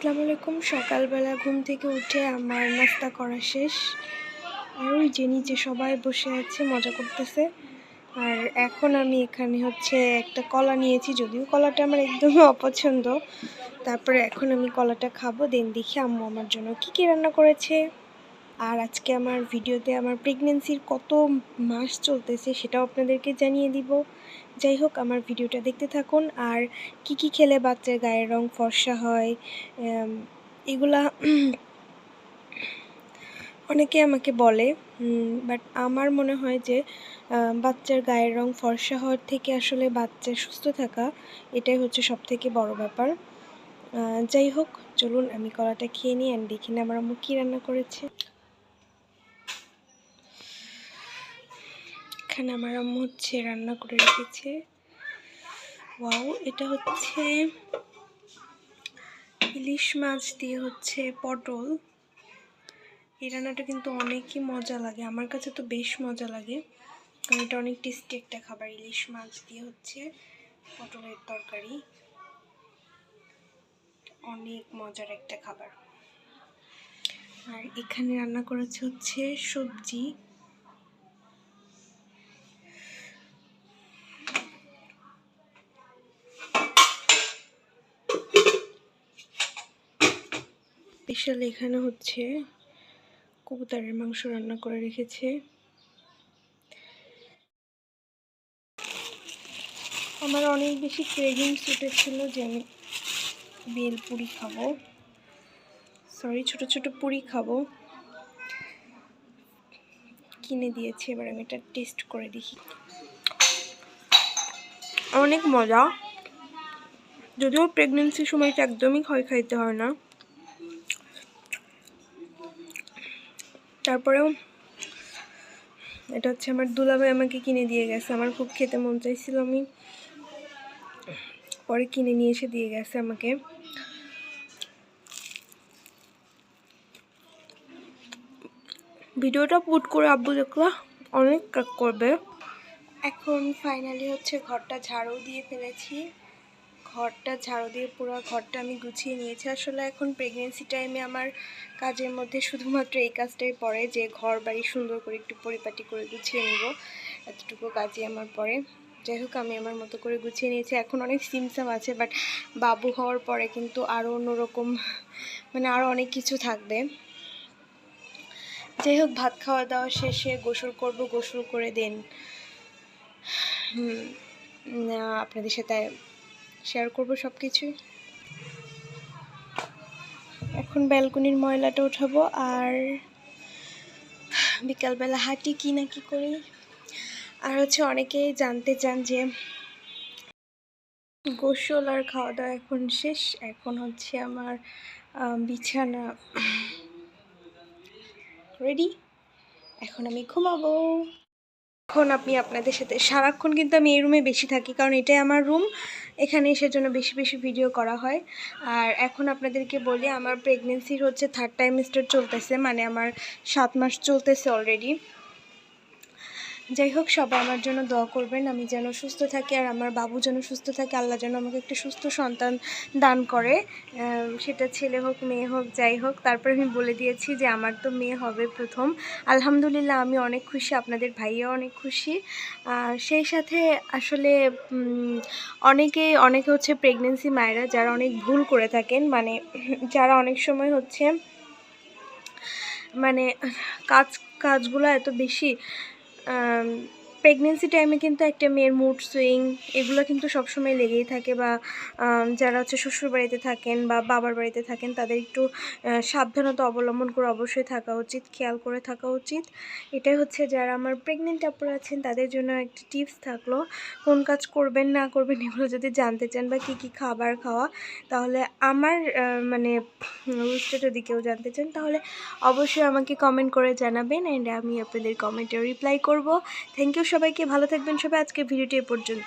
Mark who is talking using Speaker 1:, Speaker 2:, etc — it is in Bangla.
Speaker 1: আসসালামু আলাইকুম। সকালবেলা ঘুম থেকে উঠে আমার নাস্তা করা শেষ। আর ওই যে নিচে সবাই বসে আছে, মজা করতেছে। আর এখন আমি এখানে হচ্ছে একটা কলা নিয়েছি, যদিও কলাটা আমার একদমই অপছন্দ। তারপরে এখন আমি কলাটা খাব, দেন দেখি আম্মু আমার জন্য কী কী রান্না করেছে। আর আজকে আমার ভিডিওতে আমার প্রেগনেন্সির কত মাস চলতেছে সেটাও আপনাদেরকে জানিয়ে দিব। যাই হোক, আমার ভিডিওটা দেখতে থাকুন। আর কি কি খেলে বাচ্চার গায়ের রং ফর্সা হয় এগুলা অনেকে আমাকে বলে বাট আমার মনে হয় যে বাচ্চার গায়ের রং ফর্সা হওয়ার থেকে আসলে বাচ্চা সুস্থ থাকা এটাই হচ্ছে সব থেকে বড় ব্যাপার। যাই হোক, চলুন আমি কলাটা খেয়ে নিই। অ্যান্ড দেখি না আমার আম্মু কী রান্না করেছে। এখানে আমার আম্মু হচ্ছে রান্না করে রেখেছে। ওয়াও এটা হচ্ছে ইলিশ মাছ দিয়ে হচ্ছে পটল। এই রান্নাটা কিন্তু অনেকই মজা লাগে, আমার কাছে তো বেশ মজা লাগে। কারণ এটা অনেক টেস্টি একটা খাবার, ইলিশ মাছ দিয়ে হচ্ছে পটলের তরকারি। অনেক মজার একটা খাবার। আর এখানে রান্না করেছে হচ্ছে সবজি। স্পেশাল এখানে হচ্ছে কবুতরের মাংস রান্না করে রেখেছে। আমার অনেক বেশি ক্রেভিংস উঠেছিল যে আমি বেল পুরি খাব। সরি ছোট ছোট পুরি খাব। কিনে দিয়েছে, এবার আমি এটা টেস্ট করে দেখি। অনেক মজা। যদিও প্রেগনেন্সির সময়টা একদমই ক্ষয় খাইতে হয় না। তারপরেও এটা হচ্ছে আমার দুলাভাই আমাকে কিনে দিয়ে গেছে। আমার খুব খেতে মন চাইছিল আমি। পরে কিনে নিয়ে এসে দিয়ে গেছে আমাকে। ভিডিওটা পুট করে আব্বু দেখল, অনেক করবে। এখন ফাইনালি হচ্ছে ঘরটা ঝাড়ু দিয়ে ফেলেছি। ঘরটা ঝাড়ু দিয়ে পুরো ঘরটা আমি গুছিয়ে নিয়েছি। আসলে এখন প্রেগনেন্সি টাইমে আমার কাজের মধ্যে শুধুমাত্র এই কাজটাই পড়ে যে ঘর বাড়ি সুন্দর করে একটু পরিপাটি করে গুছিয়ে নিব। এতটুকু কাজই আমার পড়ে। যাই হোক, আমি আমার মতো করে গুছিয়ে নিয়েছি। এখন অনেক সিমসাম আছে বাট বাবু হওয়ার পরে কিন্তু আরও অন্যরকম মানে আরও অনেক কিছু থাকবে। যাই হোক, ভাত খাওয়া দাওয়া শেষে গোসল করব, গোসল করে দেন। আপনাদের সাথে শেয়ার করব সব কিছুই এখন ব্যালকনির ময়লাটা উঠাবো আর বিকালবেলা হাঁটি কি না কি করি। আর হচ্ছে অনেকেই জানতে চান যে গোসল আর খাওয়া দাওয়া এখন শেষ। এখন হচ্ছে আমার বিছানা রেডি এখন আমি ঘুমাবো। এখন আমি আপনাদের সাথে, সারাক্ষণ কিন্তু আমি এই রুমে বেশি থাকি, কারণ এটাই আমার রুম এখানে সেজন্য জন্য বেশি বেশি ভিডিও করা হয়। আর এখন আপনাদেরকে বলি, আমার প্রেগনেন্সির হচ্ছে থার্ড টাইমস্টার চলতেছে মানে আমার সাত মাস চলতেছে অলরেডি যাই হোক সবাই আমার জন্য দোয়া করবেন। আমি যেন সুস্থ থাকি আর আমার বাবু যেন সুস্থ থাকে, আল্লাহ যেন আমাকে একটা সুস্থ সন্তান দান করে। সেটা ছেলে হোক, মেয়ে হোক, যাই হোক। তারপরে আমি বলে দিয়েছি যে আমার তো মেয়ে হবে প্রথম। আলহামদুলিল্লাহ, আমি অনেক খুশি, আপনাদের ভাইয়া অনেক খুশি। সেই সাথে আসলে অনেকে অনেকে হচ্ছে প্রেগনেন্সি মায়েরা যারা অনেক ভুল করে থাকেন মানে যারা অনেক সময় হচ্ছে মানে কাজ, কাজগুলো এত বেশি um, প্রেগনেন্সি টাইমে কিন্তু একটা মেয়ের মুড সুইং এগুলো কিন্তু সবসময় লেগেই থাকে বা যারা হচ্ছে শ্বশুর বাড়িতে থাকেন বা বাবার বাড়িতে থাকেন, তাদের একটু সাবধানতা অবলম্বন করে অবশ্যই থাকা উচিত, খেয়াল করে থাকা উচিত। এটাই হচ্ছে যারা আমার প্রেগনেন্ট আপুরা আছেন, তাদের জন্য একটা টিপস থাকল, কোন কাজ করবেন, না করবেন, এগুলো যদি জানতে চান বা কী কী খাবার খাওয়া, তাহলে আমার মানে রুলসটা যদি কেউ জানতে চান, তাহলে অবশ্যই আমাকে কমেন্ট করে জানাবেন অ্যান্ড আমি আপনাদের কমেন্টে রিপ্লাই করব। থ্যাংক ইউ সবাইকে ভালো থাকবেন সবাই। আজকের ভিডিওটি এ পর্যন্ত